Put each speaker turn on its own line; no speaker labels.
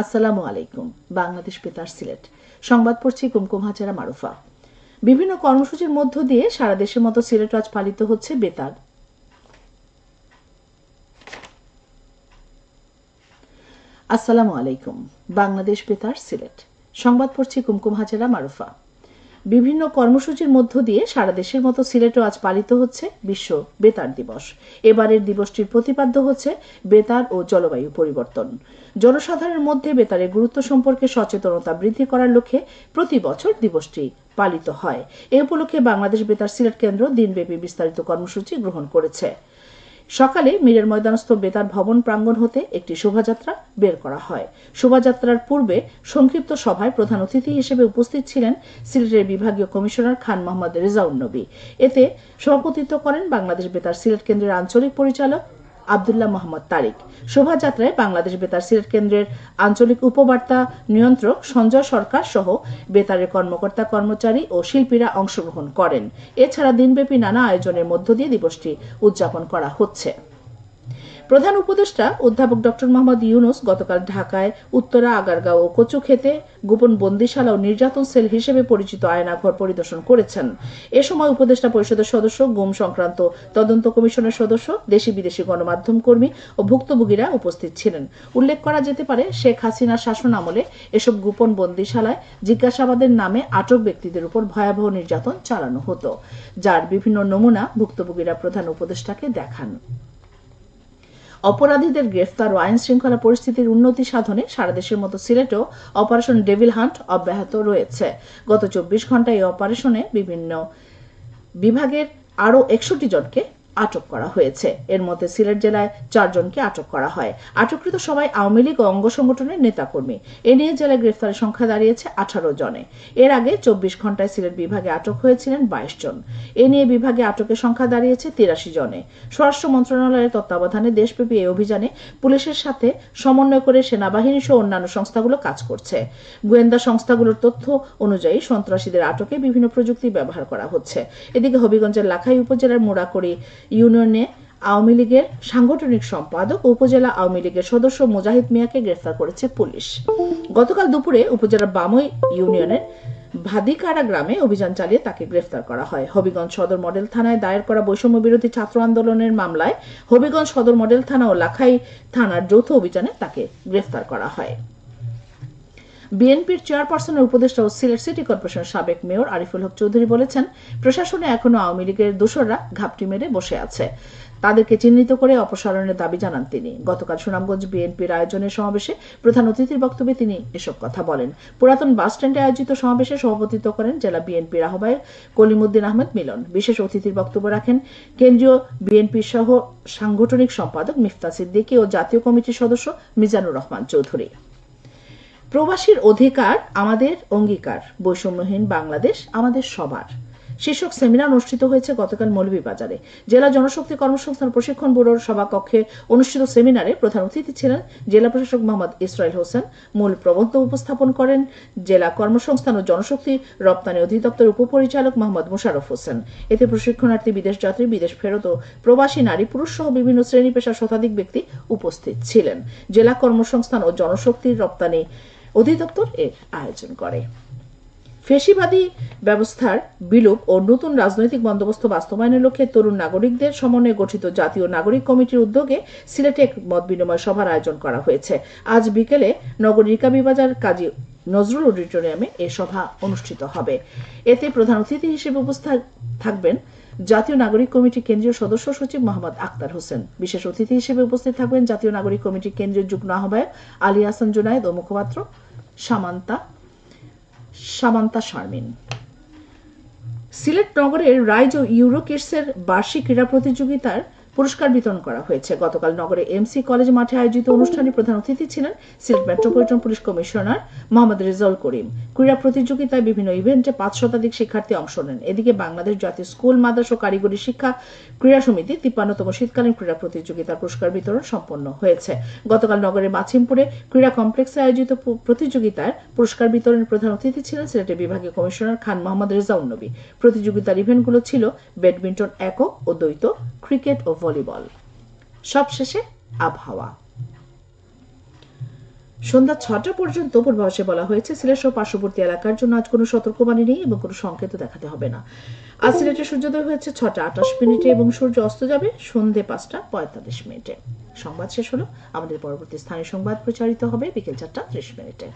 আসসালামু আলাইকুম, বাংলাদেশ বেতার সিলেট। সংবাদ পড়ছি কুমকুম হাজারা মারুফা। বিভিন্ন কর্মসূচির মধ্য দিয়ে সারা দেশের মতো সিলেট আজ পালিত হচ্ছে বেতার। আসসালামু আলাইকুম, বাংলাদেশ বেতার সিলেট। সংবাদ পড়ছি কুমকুম হাজারা মারুফা। বিভিন্ন কর্মসূচির মধ্য দিয়ে সারা দেশের মতো সিলেটও আজ পালিত হচ্ছে বিশ্ব বেতার দিবস। এবারের দিবসটির প্রতিপাদ্য হচ্ছে বেতার ও জলবায়ু পরিবর্তন। জনসাধারণের মধ্যে বেতারের গুরুত্ব সম্পর্কে সচেতনতা বৃদ্ধি করার লক্ষ্যে প্রতি বছর দিবসটি পালিত হয়। এ উপলক্ষে বাংলাদেশ বেতার সিলেট কেন্দ্র দিনব্যাপী বিস্তারিত কর্মসূচি গ্রহণ করেছে। সকালে মীরের ময়দানস্থ বেতার ভবন প্রাঙ্গণ হতে একটি শোভাযাত্রা বের করা হয়। শোভাযাত্রার পূর্বে সংক্ষিপ্ত সভায় প্রধান অতিথি হিসেবে উপস্থিত ছিলেন সিলেটের বিভাগীয় কমিশনার খান মোহাম্মদ রেজাউন নবী। এতে সভাপতিত্ব করেন বাংলাদেশ বেতার সিলেট কেন্দ্রের আঞ্চলিক পরিচালক আবদুল্লাহ মোহাম্মদ তারিক। শোভাযাত্রায় বাংলাদেশ বেতার সিলেট কেন্দ্রের আঞ্চলিক উপবার্তা নিয়ন্ত্রক সঞ্জয় সরকার সহ বেতারের কর্মকর্তা, কর্মচারী ও শিল্পীরা অংশগ্রহণ করেন। এছাড়া দিনব্যাপী নানা আয়োজনের মধ্য দিয়ে দিবসটি উদযাপন করা হচ্ছে। প্রধান উপদেষ্টা অধ্যাপক ডক্টর মোহাম্মদ ইউনুস গতকাল ঢাকায় উত্তরা, আগারগাঁও ও কচুক্ষেতে গোপন বন্দিশালা ও নির্যাতন সেল হিসেবে পরিচিত আয়নাঘর পরিদর্শন করেছেন। এ সময় উপদেষ্টা পরিষদের সদস্য, গুম সংক্রান্ত তদন্ত কমিশনের সদস্য, দেশি বিদেশি গণমাধ্যম কর্মী ও ভুক্তভোগীরা উপস্থিত ছিলেন। উল্লেখ করা যেতে পারে, শেখ হাসিনার শাসন আমলে এসব গোপন বন্দিশালায় জিজ্ঞাসাবাদের নামে আটক ব্যক্তিদের উপর ভয়াবহ নির্যাতন চালানো হতো। যার বিভিন্ন নমুনা ভুক্তভোগীরা প্রধান উপদেষ্টাকে দেখান। অপরাধীদের গ্রেফতার ও আইন শৃঙ্খলা পরিস্থিতির উন্নতি সাধনে সারা দেশের মতো সিলেটেও অপারেশন ডেভিল হান্ট অব্যাহত রয়েছে। গত চব্বিশ ঘন্টায় এই অপারেশনে বিভিন্ন বিভাগের আরও একষট্টি জনকে আটক করা হয়েছে। এর মধ্যে সিলেট জেলায় চারজনকে আটক করা হয়। আটককৃত সবাই আওয়ামী লীগ অঙ্গ সংগঠনের নেতাকর্মী। এ নিয়ে জেলায় গ্রেফতারের সংখ্যা দাঁড়িয়েছে আঠারো জনে। এর আগে চব্বিশ ঘন্টায় সিলেট বিভাগে আটক হয়েছিলেন বাইশ জন। এ নিয়ে বিভাগে আটকের সংখ্যা দাঁড়িয়েছে তিরাশি জনে। স্বরাষ্ট্র মন্ত্রণালয়ের তত্ত্বাবধানে দেশব্যাপী এই অভিযানে পুলিশের সাথে সমন্বয় করে সেনাবাহিনী সহ অন্যান্য সংস্থাগুলো কাজ করছে। গোয়েন্দা সংস্থাগুলোর তথ্য অনুযায়ী সন্ত্রাসীদের আটকে বিভিন্ন প্রযুক্তি ব্যবহার করা হচ্ছে। এদিকে হবিগঞ্জের লাখাই উপজেলার মোড়াকড়ি ইউনিয়নে আওয়ামী লীগের সাংগঠনিক সম্পাদক উপজেলা আওয়ামী লীগের সদস্য মুজাহিদ মিয়াকে গ্রেফতার করেছে পুলিশ। গতকাল দুপুরে উপজেলার বামই ইউনিয়নের ভাদিকারা গ্রামে অভিযান চালিয়ে তাকে গ্রেফতার করা হয়। হবিগঞ্জ সদর মডেল থানায় দায়ের করা বৈষম্য বিরোধী ছাত্র আন্দোলনের মামলায় হবিগঞ্জ সদর মডেল থানা ও লাখাই থানার যৌথ অভিযানে তাকে গ্রেফতার করা হয়। বিএনপির চেয়ারপারসনের উপদেষ্টা ও সিলেট সিটি কর্পোরেশনের সাবেক মেয়র আরিফুল হক চৌধুরী বলেছেন, প্রশাসনে এখনও আওয়ামী লীগের দোসররা ঘাপটি মেরে বসে আছে। তাদেরকে চিহ্নিত করে অপসারণের দাবি জানান তিনি। গতকাল সুনামগঞ্জ বিএনপির আয়োজনের সমাবেশে প্রধান অতিথির বক্তব্যে তিনি এসব কথা বলেন। পুরাতন বাস স্ট্যান্ডে আয়োজিত সমাবেশে সভাপতিত্ব করেন জেলা বিএনপির আহ্বায়ক কলিমুদ্দিন আহমেদ মিলন। বিশেষ অতিথির বক্তব্য রাখেন কেন্দ্রীয় বিএনপি সহ সাংগঠনিক সম্পাদক মিফতা সিদ্দিকী ও জাতীয় কমিটির সদস্য মিজানুর রহমান চৌধুরী। প্রবাসীর অধিকার আমাদের অঙ্গীকার। বৈষম্যহীন বাংলাদেশ আমাদের সবার। শীর্ষক সেমিনার অনুষ্ঠিত হয়েছে গতকাল মৌলভীবাজারে। জেলা জনশক্তি কর্মসংস্থান প্রশিক্ষণ ব্যুরোর সভাকক্ষে অনুষ্ঠিত সেমিনারে প্রধান অতিথি ছিলেন জেলা প্রশাসক মোহাম্মদ ইসরায়েল হোসেন। মূল প্রবন্ধ উপস্থাপন করেন জেলা কর্মসংস্থান ও জনশক্তি রপ্তানি অধিদপ্তর উপপরিচালক মোহাম্মদ মুশারফ হোসেন। এতে প্রশিক্ষণার্থী, বিদেশ যাত্রী, বিদেশ ফেরত ও প্রবাসী, নারী, পুরুষ সহ বিভিন্ন শ্রেণি পেশার শতাধিক ব্যক্তি উপস্থিত ছিলেন। জেলা কর্মসংস্থান ও জনশক্তির রপ্তানি অধিদপ্তর এর আয়োজন করে। ফেসিবাদী ব্যবস্থার বিলোপ ও নতুন রাজনৈতিক বন্দোবস্ত বাস্তবায়নের লক্ষ্যে তরুণ নাগরিকদের সমন্বয়ে গঠিত জাতীয় নাগরিক কমিটির উদ্যোগে সিলেটে এক মত বিনিময় সভার আয়োজন করা হয়েছে। আজ বিকেলে নগর রিকাবিবাজার কাজী নজরুল অডিটোরিয়ামে এ সভা অনুষ্ঠিত হবে। এতে প্রধান অতিথি হিসেবে উপস্থিত থাকবেন জাতীয় নাগরিক কমিটি কেন্দ্রীয় সদস্য সচিব মোহাম্মদ আক্তার হোসেন। বিশেষ অতিথি হিসেবে উপস্থিত থাকবেন জাতীয় নাগরিক কমিটি কেন্দ্রীয় যুগ্ম আহ্বায়ক আলী হাসান জুনায়েদ ও মুখপাত্র সামান্তা সামান্তা শারমিন। সিলেট নগরের রাইজ ও ইউরো কিডসের বার্ষিক ক্রীড়া প্রতিযোগিতার পুরস্কার বিতরণ করা হয়েছে। গতকাল নগরে এমসি কলেজ মাঠে আয়োজিত অনুষ্ঠানে প্রধান অতিথি ছিলেন Sylhet metropolitan police commissioner Mohammad Rezaul Karim. ক্রীড়া প্রতিযোগিতায় বিভিন্ন ইভেন্টে পাঁচ শতাধিক শিক্ষার্থী অংশ নেন। এদিকে বাংলাদেশ জাতীয় স্কুল, মাদ্রাস ও কারিগরি শিক্ষা ক্রীড়া সমিতি তিপ্পান্নতম শীতকালীন ক্রীড়া প্রতিযোগিতার পুরস্কার বিতরণ সম্পন্ন হয়েছে। গতকাল নগরের মাছিমপুরে ক্রীড়া কমপ্লেক্সে আয়োজিত প্রতিযোগিতার পুরস্কার বিতরণের প্রধান অতিথি ছিলেন সিলেটের বিভাগীয় কমিশনার খান মোহাম্মদ রেজাউল নবী। প্রতিযোগিতার ইভেন্টগুলো ছিল ব্যাডমিন্টন একক ও দ্বৈত, ক্রিকেট ও ভলিবল। সবশেষে আবহাওয়া। সন্ধ্যা ছটা পর্যন্ত পূর্বাভাসে বলা হয়েছে, সিলেট সহ পার্শ্ববর্তী এলাকার জন্য আজ কোনো সতর্কবাণী নেই এবং কোনো সংকেত দেখাতে হবে না। আজ সিলেটে সূর্যোদয় হয়েছে ছটা আটাশ মিনিটে এবং সূর্য অস্ত যাবে সন্ধে পাঁচটা পঁয়তাল্লিশ মিনিটে। সংবাদ শেষ হলো। আমাদের পরবর্তী স্থানীয় সংবাদ প্রচারিত হবে বিকেল চারটা ত্রিশ মিনিটে।